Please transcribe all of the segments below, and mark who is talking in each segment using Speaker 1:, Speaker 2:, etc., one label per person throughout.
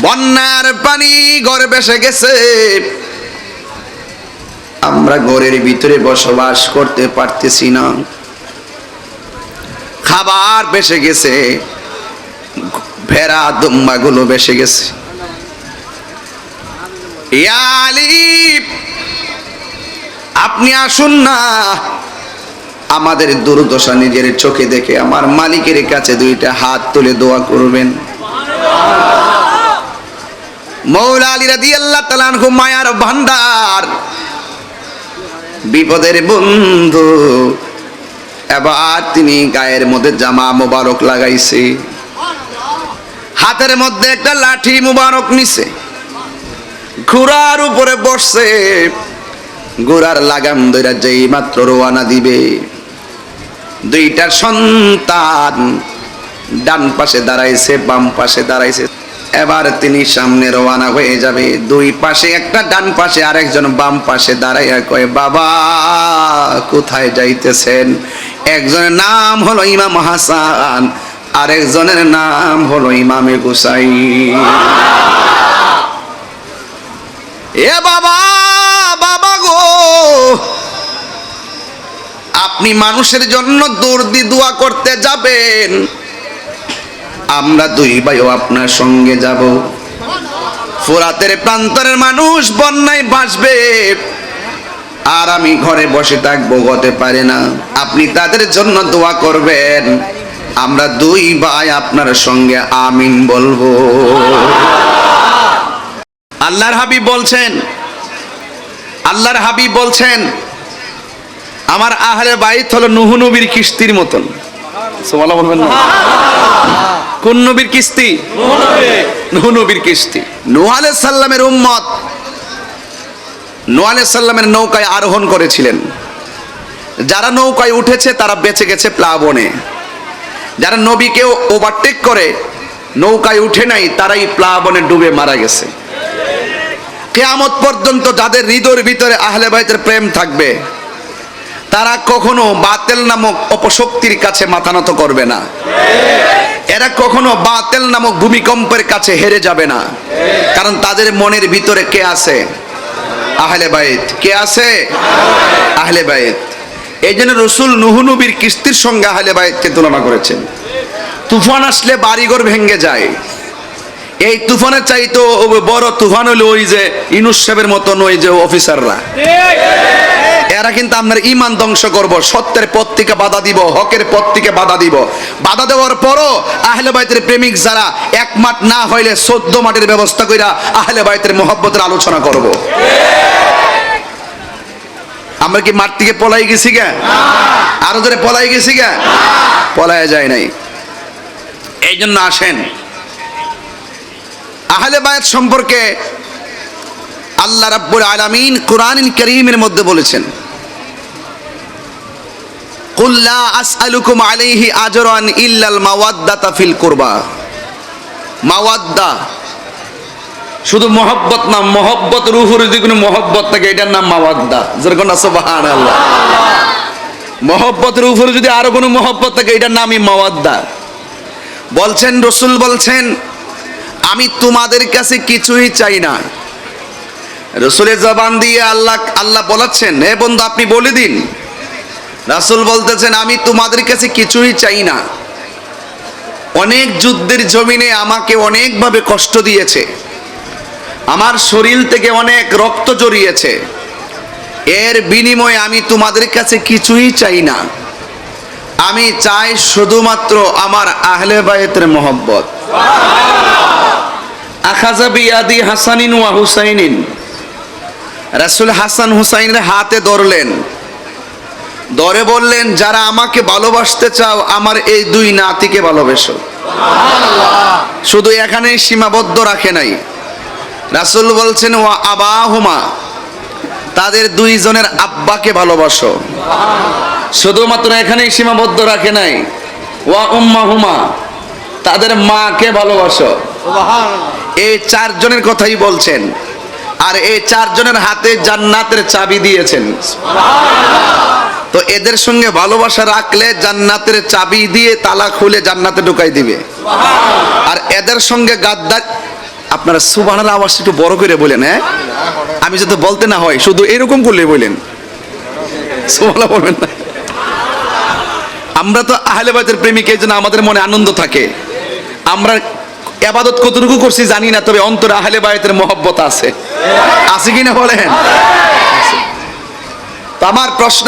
Speaker 1: বন্যার পানি ঘরে বেসে গেছে। আমরা ঘরের ভিতরে বসবাস করতে পারতেছি না। খাবার বেসে গেছে, ভেড়া দুম্বাগুলো বেসে গেছে। আপনি আসুন না। আমাদের দুর্দশা নিজের চোখে দেখে আমার মালিকের কাছে দুইটা হাত তুলে দোয়া করবেন। মৌলা আলী রাদি আল্লাহ মায়ার ভান্ডার বিপদের বন্ধু, এবার তিনি গায়ের মধ্যে জামা মোবারক লাগাইছে। হাতের মধ্যে একটা লাঠি মুবারক নিছে। ঘোড়ার উপরে বসছে। ঘোড়ার লাগাম দইরা যেই মাত্র রোয়ানা দিবে। দুইটা সন্তান। ডান পাশে দাঁড়াইছে, বাম পাশে দাঁড়াইছে। এবার তিনি সামনে রওয়ানা হয়ে যাবে। দুই পাশে একটা, ডান পাশে আরেকজন, বাম পাশে দাঁড়াইয়া কয়, বাবা, কোথায় যাইতেছেন? একজনের নাম হলো ইমাম হাসান, আরেকজনের নাম হলো ইমামে গোসাই এ বাবা বাবা গো আপনি মানুষের জন্য দর্দি দোয়া করতে যাবেন। আমরা দুই ভাইও আপনার সঙ্গে যাব। ফোরাতের প্রান্তরের মানুষ বন্যায় বাঁচবে আর আমি ঘরে বসে থাকব, হতে পারে না। আপনি তাদের জন্য দোয়া করবেন। আমরা দুই ভাই আপনার সঙ্গে আমিন বলব। আল্লাহর হাবিব বলছেন, আল্লাহর হাবিব বলছেন আমার আহলে বাইত হলো নুহু নবীর কিস্তির মতন। বলবেন না? কোন নবীর কিস্তি? নুহু নবীর কিস্তি। নূহ আলাইহিস সালামের উম্মত, নূহ আলাইহিস নৌকায় আরোহণ করেছিলেন। যারা নৌকায় উঠেছে, তারা বেঁচে গেছে প্লাবনে। যারা নবীকেও ওভারটেক করে, নৌকায় উঠে নাই, তারাই প্লাবনে ডুবে মারা গেছে। কেয়ামত পর্যন্ত যাদের হৃদয়ের ভিতরে আহলে বাইতের প্রেম থাকবে তারা কখনো বাতেল নামক অপশক্তির কাছে মাথা নত করবে না। এরা কখনো বাতেল নামক ভূমিকম্পের কাছে হেরে যাবে না। কারণ তাদের মনের ভিতরে কে আছে? আহলে বাইত। কে আছে? আহলে বাইত। এই জন্য রসুল নুহুনবীর কিস্তির সঙ্গে আহলে বাইতকে তুলনা করেছেন। তুফান আসলে বাড়িঘর ভেঙ্গে যায়। এই তুফানের চাইতো বড় তুফান হলো ওই যে ইনুস সাহেবের মতন ওই যে অফিসাররা। এরা কিন্তু আপনার ইমান ধ্বংস করব, সত্যের পথ থেকে বাধা দিব, হকের পথ থেকে বাধা দিব। বাধা দেওয়ার পরও আহলে বাইতের প্রেমিক যারা এক মাঠ না হইলে চোদ্দ মাঠের ব্যবস্থা কইরা আহলে বাইতের মোহব্বতের আলোচনা করব। আমরা কি মাঠ থেকে পলাই গেছি গা? আরও ধরে পলাই গেছি গা? পলায় যায় নাই। এই জন্য আসেন। আহলে বায়াত সম্পর্কে আল্লাহ রাব্বুল আলামিন কোরআন করিমের মধ্যে বলেছেন। কুল লা আসআলুকুম আলাইহি আজরান ইল্লাল মাওয়াদ্দাতা ফিল কুরবা। মাওয়াদ্দা। শুধু মহব্বত না, মহব্বত রুহুর যদি কোনো মহব্বত থাকে, এটার নাম মাওয়াদ্দা। যেরকম না, সুবহানাল্লাহ। মহব্বত রুহুর যদি আরও কোনো মহব্বত থাকে, এটার নামই মাওয়াদ্দা। বলছেন, রসুল বলছেন, আমি তোমাদের কাছে কিছুই চাই না। রসুলের জবান দিয়ে আল্লাহ আল্লাহ বলাচ্ছেন, হে বন্ধু, আপনি বলে দিন। রাসুল বলতেছেন, আমি তোমাদের কাছে কিছুই চাই না। অনেক যুদ্ধের জমিনে আমাকে অনেকভাবে কষ্ট দিয়েছে। আমার শরীর থেকে অনেক রক্ত জড়িয়েছে। এর বিনিময়ে আমি তোমাদের কাছে কিছুই চাই না। আমি চাই শুধুমাত্র আমার আহলে বায়েতের মোহব্বত। আখাজা হাসানিন ওয়া হুসাইনিন। রাসূল হাসান হুসাইনের হাতে ধরলেন। ধরে বললেন যারা আমাকে ভালোবাসতে চাও আমার এই দুই নাতিকে ভালোবেসো। শুধু এখানেই সীমাবদ্ধ রাখে নাই। রাসুল বলছেন ও আবাহুমা তাদের দুইজনের আব্বাকে ভালোবাসো। শুধুমাত্র এখানেই সীমাবদ্ধ রাখে নাই। ওয়া উম্মাহুমা তাদের মাকে ভালোবাসো। এই চারজনের কথাই বলছেন আর এই চারজনের হাতে জান্নাতের চাবি দিয়েছেন। তো এদের সঙ্গে ভালোবাসা রাখলে জান্নাতের চাবি দিয়ে তালা খুলে জান্নাতে ঢুকাই দিবে। আর এদের সঙ্গে গাদ্দার আপনারা সুবানার আওয়াজ একটু বড় করে বলেন হ্যাঁ? আমি যাতে বলতে না হয়, শুধু এরকম করলে বলেন। সুবহানাল্লাহ বলবেন না। আমরা তো আহলে বাইতের প্রেমিক, এই জন্য আমাদের মনে আনন্দ থাকে। আমরা এবাদত কতটুকু করছি জানি না, তবে অন্তরে আহলে বাইতের মহব্বত আছে। আছে কিনা বলেন? আমার প্রশ্ন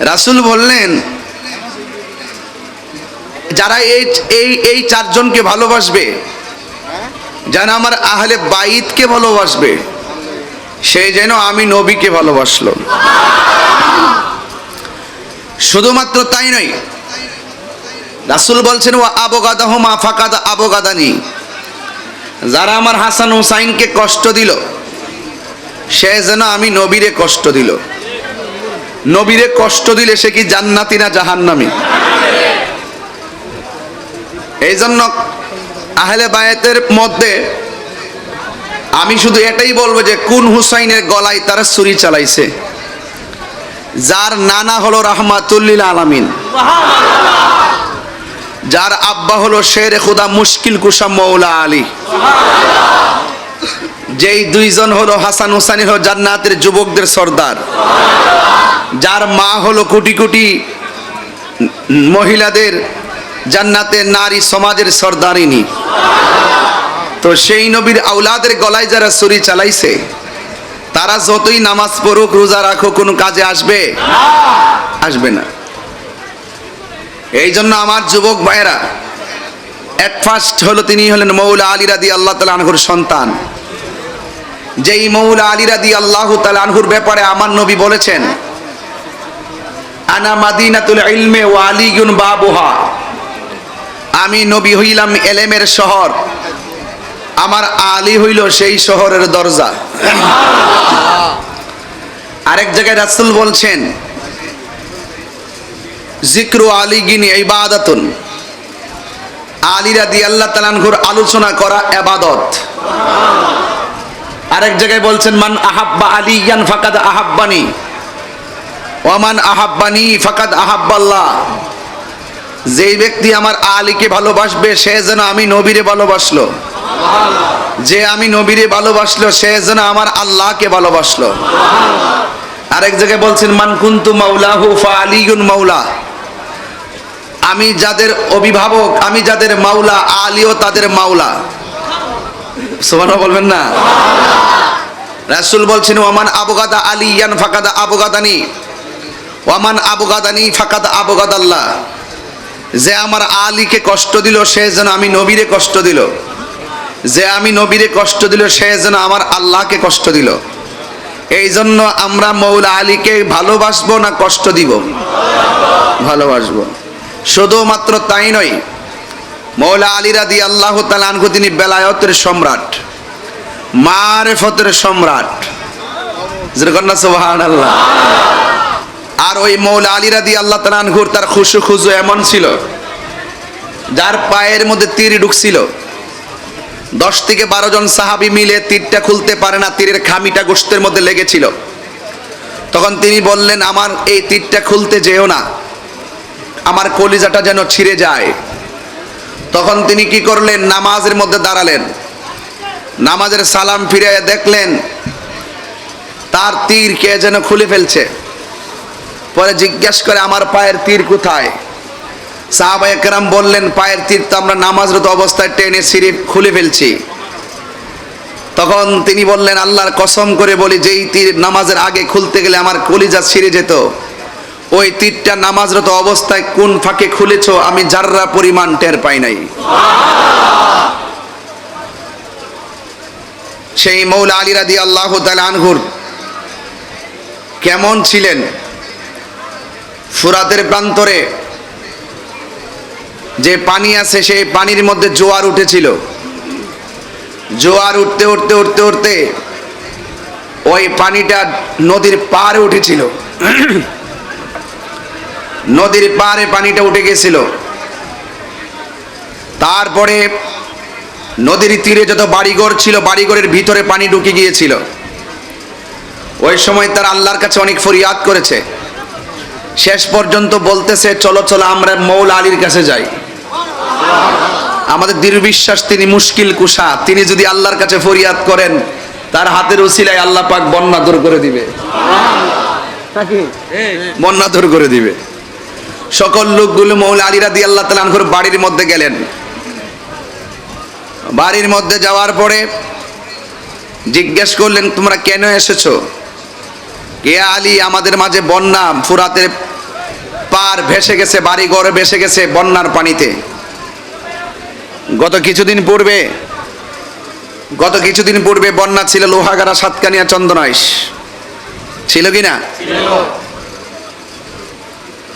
Speaker 1: রাসূল বললেন, যারা এই এই এই চারজনকে ভালোবাসবে, যারা আমার আহলে বাইতকে ভালোবাসবে, সে যেন আমি নবীকে ভালোবাসলো। শুধুমাত্র তাই নয়, রাসূল বলছেন ও আবগাদা আবগাদাহুমা ফাকাদ আবগাদানি। যারা আমার হাসান হুসাইনকে কষ্ট দিল, সে যেন আমি নবীরে কষ্ট দিল। নবীরে কষ্ট দিলে সে কি জান্নাতি না জাহান্নামি? এই জন্য আহলে বায়াতের মধ্যে আমি শুধু এটাই বলব যে কোন হুসাইনের গলায় তারা ছুরি চালাইছে। যার নানা হলো রাহমাতুল্লিল আলামিন। যার আব্বা হলো শের খুদা মুশকিল কুসা মৌলা আলী। যেই দুইজন হলো হাসান হুসাইন হলো জান্নাতের যুবকদের সর্দার। যার মা হলো কোটি কোটি মহিলাদের জান্নাতের নারী সমাজের সর্দারিনী। তো সেই নবীর আউলাদের গলায় যারা ছুরি চালাইছে, তারা যতই নামাজ পড়ুক, রোজা রাখো কোনো কাজে আসবে? আসবে না। এই জন্য আমার যুবক ভাইয়েরা এক ফার্স্ট হলো তিনি হলেন মৌলা আলী রাদি আল্লাহ তালা আনহুর সন্তান। যেই মৌলা আলী রাদি আল্লাহ তালা আনহুর ব্যাপারে আমার নবী বলেছেন, আনা মাদিনাতুল ইলমে ও আলীগুন বাবুহা। আমি নবী হইলাম এলেমের শহর, আমার আলী হইল সেই শহরের দরজা। আরেক জায়গায় রাসূল বলছেন জিক্রু আলীগিন ইবাদাতুন। আলীরা দি আল্লাহ তালানহুর আলোচনা করা এবাদত। আরেক জায়গায় বলছেন মান আহাব্বা আলিয়ান ফাকাদ আহাব্বানি। ওয়ামান আহাব্বানি ফাকাদ আহাব্বাল্লাহ। যেই ব্যক্তি আমার আলীকে ভালোবাসবে সে যেন আমি নবীরে ভালোবাসলো। যে আমি নবীরে ভালোবাসলো সে যেন আমার আল্লাহকে ভালোবাসলো। আরেক জায়গায় বলছেন মান কুন্তু মাওলাহু ফা আলিগুন মাওলা। আমি যাদের অভিভাবক আমি যাদের মাওলা আলীও তাদের মাওলা। সোমান বলবেন না? রাসূল বলছেন, ওয়ামান আবগাদা আলিয়ান ফাকাদা আবগাদানি, ওয়ামান আবগাদানি ফাকাদা আবগাদাল্লাহ। যে আমার আলীকে কষ্ট দিল, সে যেন আমি নবীরে কষ্ট দিল। যে আমি নবীরে কষ্ট দিল, সে যেন আমার আল্লাহকে কষ্ট দিল। এই জন্য আমরা মৌলা আলীকে ভালোবাসবো না কষ্ট দিব? ভালোবাসবো। শুধুমাত্র তাই নয় মৌলা আলী রাদি আল্লাহ তালানহু তিনি বেলায়তের সম্রাট, মারেফতের সম্রাট। যেরকম না সুবহান আল্লাহ আর ওই মৌলা আলী রাদি আল্লাহ তালানহুর তার খুশু খুজু এমন ছিল, যার পায়ের মধ্যে তীর ঢুকছিল। দশ থেকে বারো জন সাহাবি মিলে তীরটা খুলতে পারে না, তীরের খামিটা গোষ্ঠের মধ্যে লেগেছিল। তখন তিনি বললেন, আমার এই তীরটা খুলতে যেও না। আমার কলিজাটা যেন ছিঁড়ে যায়। তখন তিনি কি করলেন? নামাজের মধ্যে দাঁড়ালেন। নামাজের সালাম ফিরে দেখলেন, তার তীর কে যেন খুলে ফেলছে। পরে জিজ্ঞেস করে, আমার পায়ের তীর কোথায়? সাহাবা একরাম বললেন, পায়ের তীর তো আমরা নামাজরত অবস্থায় টেনে সিঁড়ি খুলে ফেলছি। তখন তিনি বললেন, আল্লাহর কসম করে বলি, যেই তীর নামাজের আগে খুলতে গেলে আমার কলিজা ছিঁড়ে যেত। ওই তীরটা নামাজরত অবস্থায় কোন ফাঁকে খুলেছো? আমি যাররা পরিমাণ টের পাই নাই। সেই মৌলা আলী রাদি আল্লাহ আনহুর কেমন ছিলেন? ফুরাতের প্রান্তরে যে পানি আছে, সেই পানির মধ্যে জোয়ার উঠেছিল। জোয়ার উঠতে উঠতে উঠতে উঠতে ওই পানিটা নদীর পাড়ে উঠেছিল। নদীর পাড়ে পানিটা উঠে গেছিল। তারপরে নদীর তীরে যত বাড়িঘর ছিল বাড়িঘরের ভিতরে পানি ঢুকে গিয়েছিল। ওই সময় তার আল্লাহর কাছে অনেক ফরিয়াদ করেছে। শেষ পর্যন্ত বলতেছে চলো চলো আমরা মৌলা আলীর কাছে যাই। আমাদের দৃঢ় বিশ্বাস তিনি মুশকিল কুশা। তিনি যদি আল্লাহর কাছে ফরিয়াদ করেন তার হাতের উসিলায় আল্লাহ পাক বন্যা দূর করে দিবে। বন্যা দূর করে দিবে। সকল লোকগুলো মৌলা আলী রাদি আল্লাহ তালানহুর বাড়ির মধ্যে গেলেন। বাড়ির মধ্যে যাওয়ার পরে জিজ্ঞেস করলেন, তোমরা কেন এসেছ? কে আলী, আমাদের মাঝে বন্যা ফুরাতের পার ভেসে গেছে বাড়ি ঘরে ভেসে গেছে বন্যার পানিতে। গত কিছুদিন পূর্বে, গত কিছুদিন পূর্বে বন্যা ছিল লোহাগাড়া সাতকানিয়া চন্দনাইশ। ছিল কি না?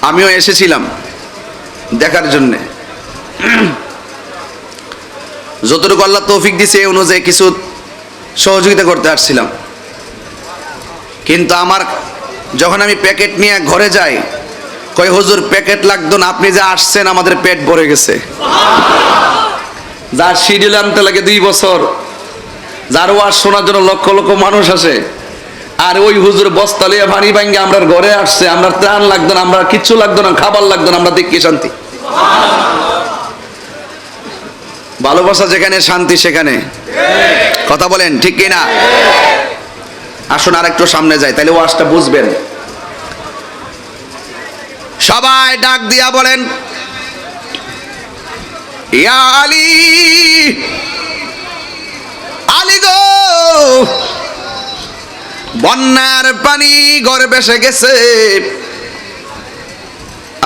Speaker 1: আমিও এসেছিলাম দেখার জন্যে। যতটুকু আল্লাহ তৌফিক দিছে এই অনুযায়ী কিছু সহযোগিতা করতে আসছিলাম। কিন্তু আমার যখন আমি প্যাকেট নিয়ে ঘরে যাই, কই হুজুর প্যাকেট লাগতো না, আপনি যে আসছেন, আমাদের পেট ভরে গেছে। যার শিডিউল আনতে লাগে দুই বছর, যার ওয়াজ শোনার জন্য লক্ষ লক্ষ মানুষ আসে আর ওই হুজুর বস্তা লিয়ে ভানি ভাঙ্গে আমরা ঘরে আসছে আমরা ত্রাণ লাগতো না আমরা কিচ্ছু লাগতো না, খাবার লাগতো না, আমরা দেখি শান্তি। ভালোবাসা যেখানে, শান্তি সেখানে। কথা বলেন, ঠিক কি না আসুন আর একটু সামনে যাই তাহলে ওয়াজটা বুঝবেন। সবাই ডাক দিয়া বলেন, ইয়া আলী আলী গো বন্যার পানি ঘরে বেসে গেছে।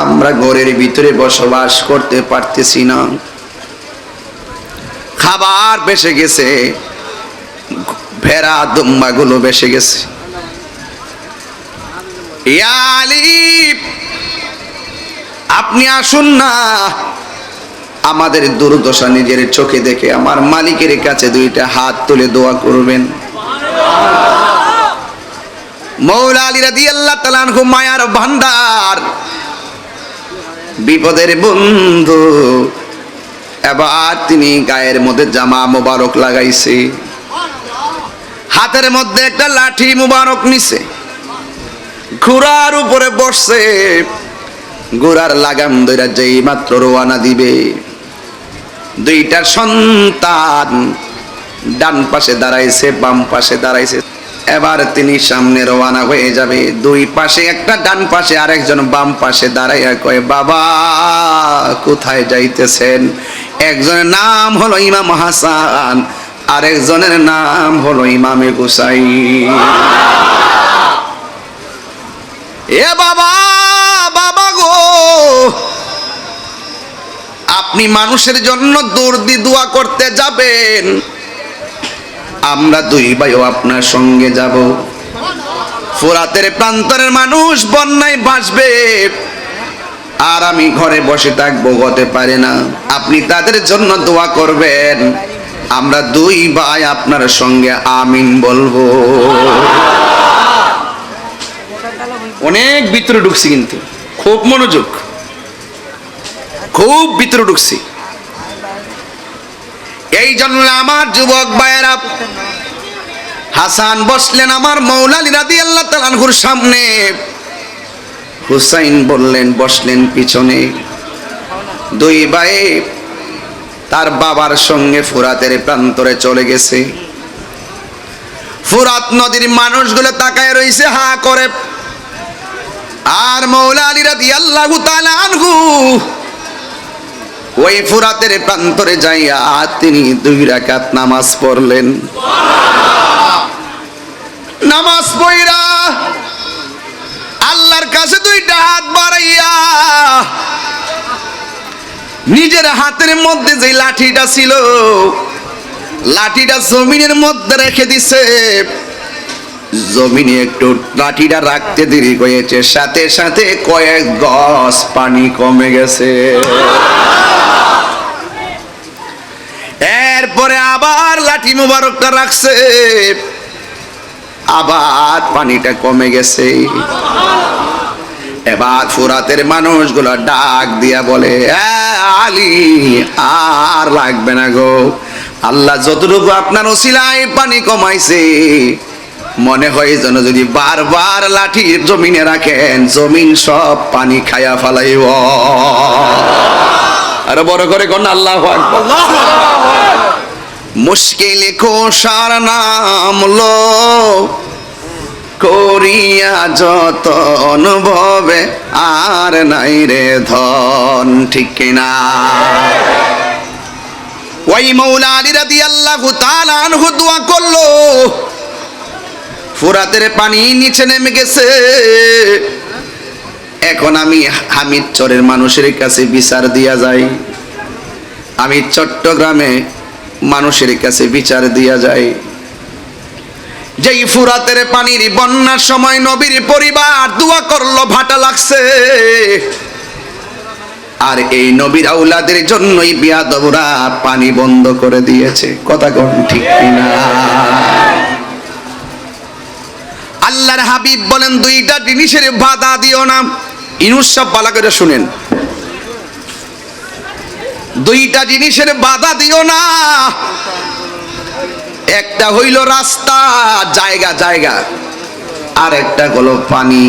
Speaker 1: আমরা ঘরের ভিতরে বসবাস করতে পারতেছি না। খাবার বেসে গেছে, ভেড়া দুম্বা গুলো বেসে গেছে। আপনি আসুন না। আমাদের দুর্দশা নিজের চোখে দেখে আমার মালিকের কাছে দুইটা হাত তুলে দোয়া করবেন। মৌলা আলী রাদি আল্লাহ মায়ার ভান্ডার। বিপদের বন্ধু, এবার তিনি গায়ের মধ্যে জামা মোবারক লাগাইছে। হাতের মধ্যে একটা লাঠি মুবারক নিছে। ঘোড়ার উপরে বসছে। ঘোড়ার লাগাম দইরা যেই মাত্র রোয়ানা দিবে। দুইটা সন্তান ডান পাশে দাঁড়াইছে, বাম পাশে দাঁড়াইছে। এবার তিনি সামনে রওয়ানা হয়ে যাবে। দুই পাশে একটা, ডান পাশে আরেকজন, বাম পাশে দাঁড়াইয়া কয়, বাবা, কোথায় যাইতেছেন? একজনের নাম হলো ইমাম হাসান, আরেকজনের নাম হলো ইমামে গুসাই এ বাবা বাবা গো! আপনি মানুষের জন্য দৌড়দি দোয়া করতে যাবেন। আমরা দুই ভাইও আপনার সঙ্গে যাব। ফোরাতের প্রান্তরের মানুষ বন্যায় ভাসবে। আর আমি ঘরে বসে থাকব, হতে পারে না। আপনি তাদের জন্য দোয়া করবেন। আমরা দুই ভাই আপনার সঙ্গে আমিন বলব। অনেক ভিতরে ঢুকছি কিন্তু। খুব মনোযোগ। খুব ভিতরে ঢুকছি। এই জন্য আমার যুবক ভাইয়েরা, হাসান বসলেন আমার মৌলালি রাদি আল্লাহ তালানহুর সামনে। হুসাইন বললেন, বসলেন পিছনে। দুই ভাই তার বাবার সঙ্গে ফুরাতের প্রান্তরে চলে গেছে। ফুরাত নদীর মানুষগুলো তাকায় রইছে, হা করে। আর মৌলা আলী রাদি আল্লাহ আনহু ওই ফুরাতের প্রান্তরে যাইয়া তিনি দুই রাকাত নামাজ পড়লেন। নামাজ পড়া আল্লাহর কাছে দুইটা হাত বাড়াইয়া নিজের হাতের মধ্যে যে লাঠিটা ছিল, লাঠিটা জমিনের মধ্যে রেখে দিছে। জমিনে একটু লাঠিটা রাখতে দেরি হয়েছে। সাথে সাথে কয়েক গজ পানি কমে গেছে। এরপরে আবার লাঠি মুবারকটা রাখছে। আবার পানিটা কমে গেছে। এবার ফুরাতের মানুষগুলো ডাক দিয়া বলে "এ, আলী আর লাগবে না গো। আল্লাহ যতটুকু আপনার ওসিলায় পানি কমাইছে মনে হয় যেন যদি বারবার লাঠির জমিনে রাখেন, জমিন সব পানি খায়া ফালাইব। আরও বড় করে কোন আল্লাহ মুশকিল কোষার নাম লো করিয়া যত অনুভবে আর নাই রে ধন, ঠিক কিনা? ওই মৌলা আলী রাদিয়াল্লাহু তাআলা আনহু দোয়া করল ফুরাতের পানি নিচে নেমে গেছে। এখন আমি হামিদ চরের মানুষের কাছে বিচার দিয়া যাই। আমি চট্টগ্রামে মানুষের কাছে বিচার দিয়া যাই। যেই ফুরাতের পানির বন্যার সময় নবীর পরিবার দোয়া করল, ভাটা লাগছে। আর এই নবীর আউলাদের জন্যই বিয়াদবরা পানি বন্ধ করে দিয়েছে। কথা কোন ঠিক কিনা? আল্লাহর হাবিব বলেন, দুইটা জিনিসের বাধা দিও না। ইনুস সব বালা করে শুনেন। দুইটা জিনিসের বাধা দিও না। একটা হইল রাস্তা, জায়গা জায়গা, আর একটা হলো পানি।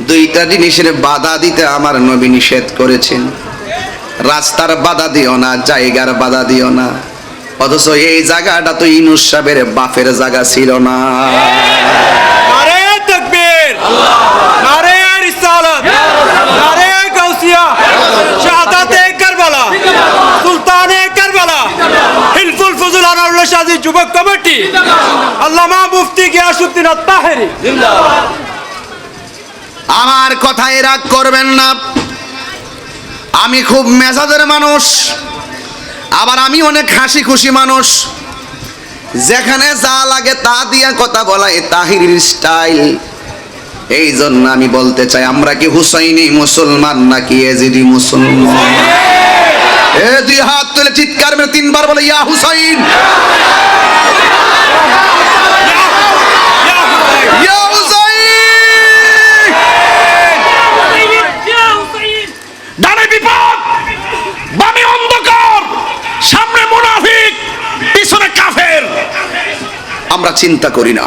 Speaker 1: দুইটা জিনিসের বাধা দিতে আমার নবী নিষেধ করেছেন। রাস্তার বাধা দিও না, জায়গার বাধা দিও না। অথচ এই জায়গাটা তো ইনুস সাহেবের বাপের জায়গা ছিল না।
Speaker 2: যুবক কমিটি। আল্লামা মুফতি
Speaker 1: আমার কথায় রাগ করবেন না। আমি খুব মেজাজের মানুষ। আবার আমি অনেক হাসি খুশি মানুষ। যেখানে যা লাগে তা দিয়া কথা বলাই তাহির স্টাইল এই জন্য আমি বলতে চাই, আমরা কি হুসাইনি মুসলমান নাকি এজিদি মুসলমান? এ দুই হাত তুলে চিৎকার মেরে তিনবার বলে, ইয়া হুসাইন ইয়া হুসাইন ডানে বিপদ বামে অন্ধকার সামনে মুনাফিক পিছনে কাফের আমরা চিন্তা করি না।